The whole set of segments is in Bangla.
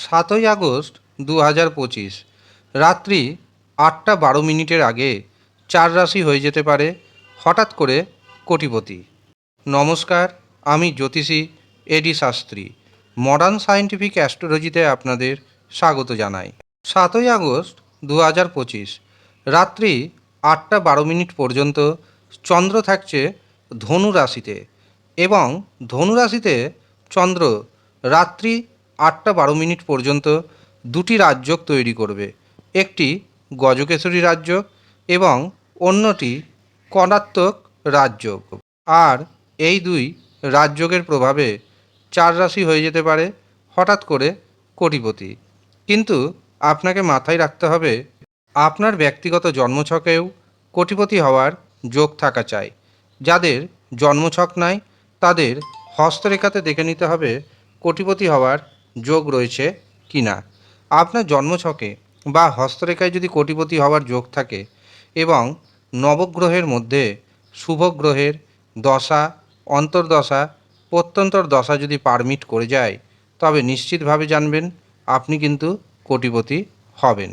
সাতই আগস্ট দু হাজার পঁচিশ। রাত্রি আটটা বারো মিনিটের আগে চার রাশি হয়ে যেতে পারে হঠাৎ করে কোটিপতি। নমস্কার, আমি জ্যোতিষী এডি শাস্ত্রী মডার্ন সায়েন্টিফিক অ্যাস্ট্রোলজিতে আপনাদের স্বাগত জানাই। সাতই আগস্ট দু হাজার পঁচিশ, রাত্রি আটটা বারো মিনিট পর্যন্ত চন্দ্র থাকছে ধনু রাশিতে এবং ধনু রাশিতে চন্দ্র রাত্রি আটটা বারো মিনিট পর্যন্ত দুটি রাজযোগ তৈরি করবে। একটি গজকেশরী রাজযোগ এবং অন্যটি কণাত্মক রাজযোগ। আর এই দুই রাজযোগের প্রভাবে চার রাশি হয়ে যেতে পারে হঠাৎ করে কোটিপতি। কিন্তু আপনাকে মাথায় রাখতে হবে, আপনার ব্যক্তিগত জন্মছকেও কোটিপতি হওয়ার যোগ থাকা চাই। যাদের জন্মছক নাই, তাদের হস্তরেখাতে দেখে নিতে হবে কোটিপতি হওয়ার যোগ রয়েছে কি না? আপনার জন্মছকে বা হস্তরেখায় যদি কোটিপতি হওয়ার যোগ থাকে এবং নবগ্রহের মধ্যে শুভ গ্রহের দশা, অন্তর্দশা, প্রত্যন্তর দশা যদি পারমিট করে যায়, তবে নিশ্চিতভাবে জানবেন আপনি কিন্তু কোটিপতি হবেন।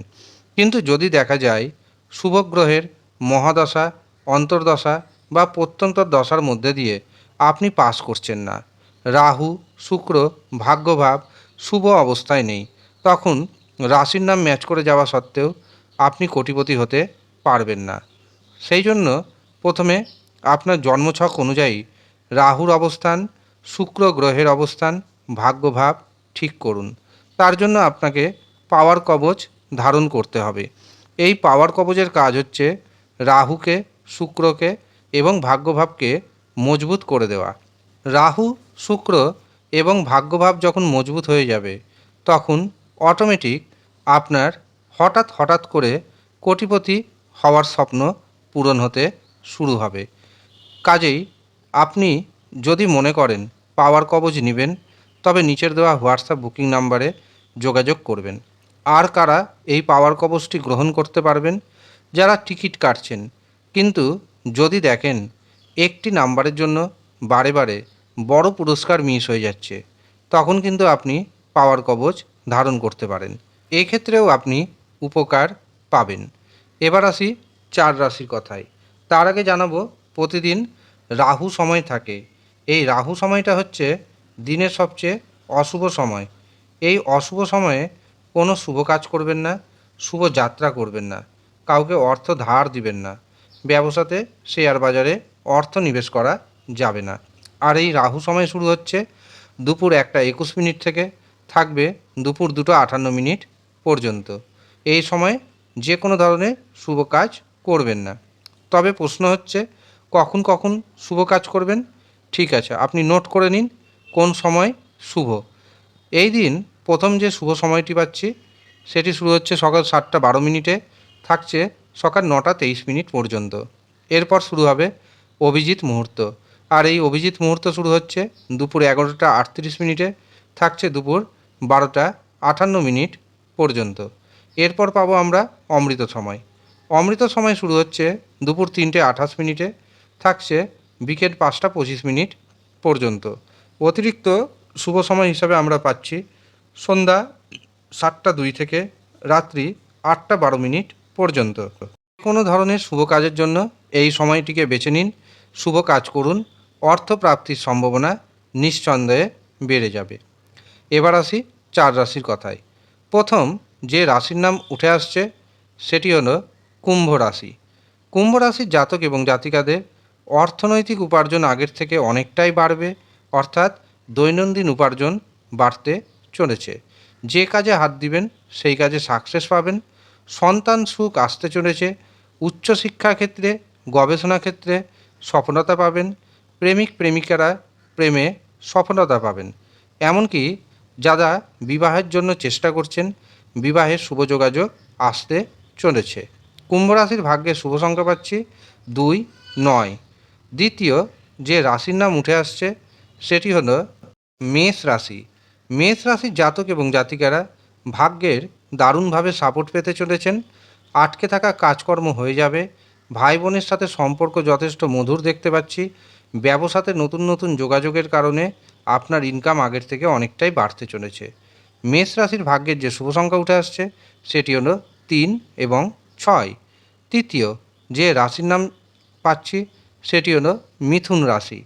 কিন্তু যদি দেখা যায় শুভ গ্রহের মহাদশা, অন্তর্দশা বা প্রত্যন্তর দশার মধ্যে দিয়ে আপনি পাস করছেন না, রাহু, শুক্র, ভাগ্যভাব শুভ অবস্থায় নেই। তখন রাশির নাম ম্যাচ করে যাওয়া সত্ত্বেও আপনি কোটিপতি হতে পারবেন না। সেই জন্য প্রথমে আপনার জন্মছক অনুযায়ী রাহুর অবস্থান, শুক্র গ্রহের অবস্থান, ভাগ্যভাব ঠিক করুন। তার জন্য আপনাকে পাওয়ার কবচ ধারণ করতে হবে। এই পাওয়ার কবচের কাজ হচ্ছে রাহুকে, শুক্রকে এবং ভাগ্যভাবকে মজবুত করে দেওয়া। রাহু, শুক্র এবং ভাগ্যভাব যখন মজবুত হয়ে যাবে, তখন অটোমেটিক আপনার হঠাৎ হঠাৎ করে কোটিপতি হওয়ার স্বপ্ন পূরণ হতে শুরু হবে। কাজেই আপনি যদি মনে করেন পাওয়ার কবজ নেবেন, তবে নিচের দেওয়া হোয়াটসঅ্যাপ বুকিং নাম্বারে যোগাযোগ করবেন। আর কারা এই পাওয়ার কবচটি গ্রহণ করতে পারবেন? যারা টিকিট কাটছেন। কিন্তু যদি দেখেন একটি নাম্বারের জন্য বারে বারে বড় পুরস্কার মিস হয়ে যাচ্ছে। তখন কিন্তু আপনি পাওয়ার কবচ ধারণ করতে পারেন। এক্ষেত্রেও আপনি উপকার পাবেন। এবার আসি চার রাশির কথায়। তার আগে জানাব, প্রতিদিন রাহু সময় থাকে। এই রাহু সময়টা হচ্ছে দিনের সবচেয়ে অশুভ সময়। এই অশুভ সময়ে কোনো শুভ কাজ করবেন না, শুভ যাত্রা করবেন না, কাউকে অর্থ ধার দিবেন না। ব্যবসাতে শেয়ার বাজারে অর্থ নিবেশ করা যাবে না। আর এই রাহু সময় শুরু হচ্ছে দুপুর একটা একুশ মিনিট থেকে থাকবে দুপুর দুটো আটান্ন মিনিট পর্যন্ত। এই সময় যে কোনো ধরনের শুভ কাজ করবেন না। তবে প্রশ্ন হচ্ছে, কখন কখন শুভ কাজ করবেন? ঠিক আছে, আপনি নোট করে নিন কোন সময় শুভ। এই দিন প্রথম যে শুভ সময়টি পাচ্ছি, সেটি শুরু হচ্ছে সকাল সাতটা বারো মিনিটে, থাকছে সকাল নটা তেইশ মিনিট পর্যন্ত। এরপর শুরু হবে অভিজিৎ মুহূর্ত। আর এই অভিজিৎ মুহূর্ত শুরু হচ্ছে দুপুর এগারোটা আটত্রিশ মিনিটে, থাকছে দুপুর বারোটা আটান্ন মিনিট পর্যন্ত। এরপর পাবো আমরা অমৃত সময়। অমৃত সময় শুরু হচ্ছে দুপুর তিনটে আঠাশ মিনিটে, থাকছে বিকেল পাঁচটা পঁচিশ মিনিট পর্যন্ত। অতিরিক্ত শুভ সময় হিসাবে আমরা পাচ্ছি সন্ধ্যা সাতটা দুই থেকে রাত্রি আটটা বারো মিনিট পর্যন্ত। কোনো ধরনের শুভ কাজের জন্য এই সময়টিকে বেছে নিন, শুভ কাজ করুন অর্থ প্রাপ্তির সম্ভাবনা নিঃসন্দেহে বেড়ে যাবে। এবার আসি চার রাশির কথায়। প্রথম যে রাশির নাম উঠে আসছে, সেটি হলো কুম্ভ রাশি। কুম্ভ রাশির জাতক এবং জাতিকাদের অর্থনৈতিক উপার্জন আগের থেকে অনেকটাই বাড়বে, অর্থাৎ দৈনন্দিন উপার্জন বাড়তে চলেছে। যে কাজে হাত দিবেন, সেই কাজে সাকসেস পাবেন। সন্তান সুখ আসতে চলেছে উচ্চশিক্ষা ক্ষেত্রে গবেষণা ক্ষেত্রে সফলতা পাবেন। প্রেমিক প্রেমিকারা প্রেমে সফলতা পাবেন। এমনকি যারা বিবাহের জন্য চেষ্টা করছেন, বিবাহের শুভ যোগাযোগ আসতে চলেছে। কুম্ভ রাশির ভাগ্যের শুভ সংখ্যা পাচ্ছি দুই, নয়। দ্বিতীয় যে রাশির নাম উঠে আসছে, সেটি হলো মেষ রাশি। মেষ রাশির জাতক এবং জাতিকারা ভাগ্যের দারুণভাবে সাপোর্ট পেতে চলেছেন। আটকে থাকা কাজকর্ম হয়ে যাবে। ভাই বোনের সাথে সম্পর্ক যথেষ্ট মধুর দেখতে পাচ্ছি। ব্যবসাতে নতুন নতুন যোগাযোগের কারণে আপনার ইনকাম আগের থেকে অনেকটাই বাড়তে চলেছে। মেষ রাশির ভাগ্যের যে শুভ সংখ্যা উঠে আসছে, সেটি হলো তিন এবং ছয়। তৃতীয়, যে রাশির নাম পাচ্ছি, সেটি হলো মিথুন রাশি।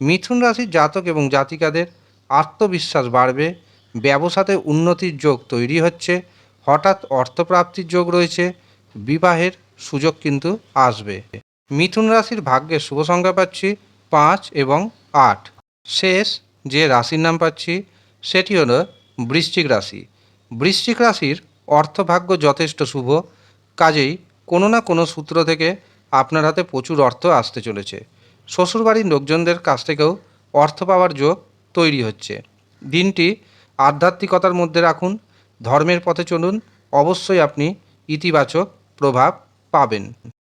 মিথুন রাশির জাতক এবং জাতিকাদের আত্মবিশ্বাস বাড়বে, ব্যবসাতে উন্নতির যোগ তৈরি হচ্ছে, হঠাৎ অর্থপ্রাপ্তির যোগ রয়েছে, বিবাহের সুযোগ কিন্তু আসবে। মিথুন রাশির ভাগ্যের শুভ সংখ্যা পাচ্ছি পাঁচ এবং আট। শেষ যে রাশির নাম পাচ্ছি, সেটি হলো বৃশ্চিক রাশি। বৃশ্চিক রাশির অর্থভাগ্য যথেষ্ট শুভ। কাজেই কোনো না কোনো সূত্র থেকে আপনার হাতে প্রচুর অর্থ আসতে চলেছে। শ্বশুরবাড়ির লোকজনদের কাছ থেকেও অর্থ পাওয়ার যোগ তৈরি হচ্ছে। দিনটি আধ্যাত্মিকতার মধ্যে রাখুন, ধর্মের পথে চলুন, অবশ্যই আপনি ইতিবাচক প্রভাব পাবেন।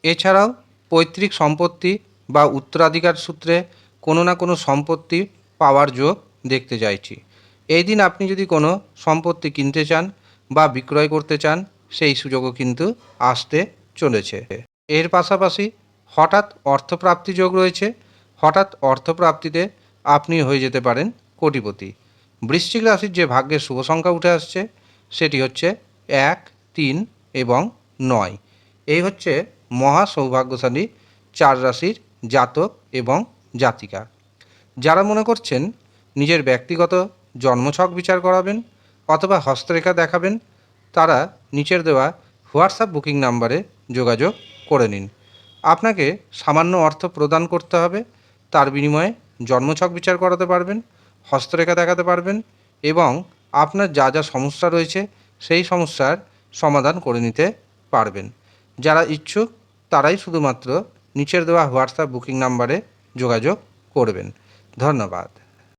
এছাড়াও পৈতৃক সম্পত্তি বা উত্তরাধিকার সূত্রে কোনো না কোনো সম্পত্তি পাওয়ার যোগ দেখতে চাইছি। এই দিন আপনি যদি কোনো সম্পত্তি কিনতে চান বা বিক্রয় করতে চান, সেই সুযোগও কিন্তু আসতে চলেছে। এর পাশাপাশি হঠাৎ অর্থপ্রাপ্তি যোগ রয়েছে। হঠাৎ অর্থপ্রাপ্তিতে আপনি হয়ে যেতে পারেন কোটিপতি। বৃশ্চিক রাশির যে ভাগ্যের শুভ সংখ্যা উঠে আসছে, সেটি হচ্ছে এক, তিন এবং নয়। এই হচ্ছে মহা সৌভাগ্যশালী চার রাশির জাতক এবং জাতিকা। যারা মনে করছেন নিজের ব্যক্তিগত জন্মছক বিচার করাবেন অথবা হস্তরেখা দেখাবেন, তারা নিচের দেওয়া হোয়াটসঅ্যাপ বুকিং নাম্বারে যোগাযোগ করে নিন। আপনাকে সামান্য অর্থ প্রদান করতে হবে, তার বিনিময়ে জন্মছক বিচার করাতে পারবেন, হস্তরেখা দেখাতে পারবেন এবং আপনার যা যা সমস্যা রয়েছে সেই সমস্যার সমাধান করে নিতে পারবেন। যারা ইচ্ছুক, তারাই শুধুমাত্র নিচের দেওয়া হোয়াটসঅ্যাপ বুকিং নাম্বারে যোগাযোগ করবেন। ধন্যবাদ।